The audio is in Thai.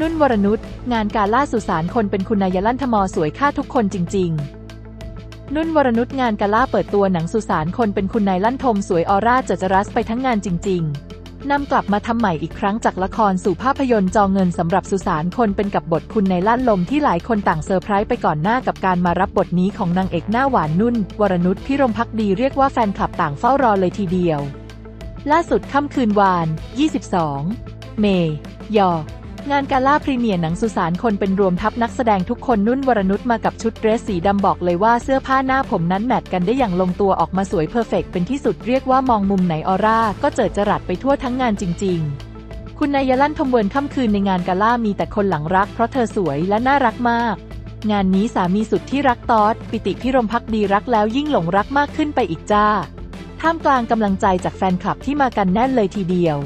นุ่นวรนุชงานการล่าสุสานคนเป็นคุณนายลั่นทมอสวยค่าทุกคนจริง ๆ นุ่นวรนุชงานกาล่าเปิดตัวหนังสุสานคนเป็นคุณนายลั่นทมสวยออร่าเจจรัสไปทั้งงานจริง ๆนำกลับมาทำใหม่อีกครั้งจากละครสู่ภาพยนตร์จอเงินสำหรับสุสานคนเป็นกับบทคุณนายลั่นลมที่หลายคนต่างเซอร์ไพรส์ไปก่อนหน้ากับการมารับบทนี้ของนางเอกหน้าหวานนุ่น วรนุชพิรมพักดีเรียกว่าแฟนคลับต่างเฝ้ารอเลยทีเดียว ล่าสุดค่ำคืนวาน 22 เมยอ งานกาล่าพรีเมียร์หนังสุสานคนเป็นรวมทัพนักแสดงทุกคนนุ่นวรนุชมากับชุดเดรสสีดำบอกเลยว่าเสื้อผ้าหน้าผมนั้นแมทกันได้อย่างลงตัวออกมาสวยเพอร์เฟกเป็นที่สุดเรียกว่ามองมุมไหนออร่าก็เจิดจรัสไปทั่วทั้งงานจริง ๆ คุณนายลั่นทมเวิร์นค่ำคืนในงานกาล่ามีแต่คนหลังรักเพราะเธอสวยและน่ารักมาก งานนี้สามีสุดที่รักตอดปิติพิรมพักดีรักแล้วยิ่งหลงรักมากขึ้นไปอีกจ้า ท่ามกลางกำลังใจจากแฟนคลับที่มากันแน่นเลยทีเดียว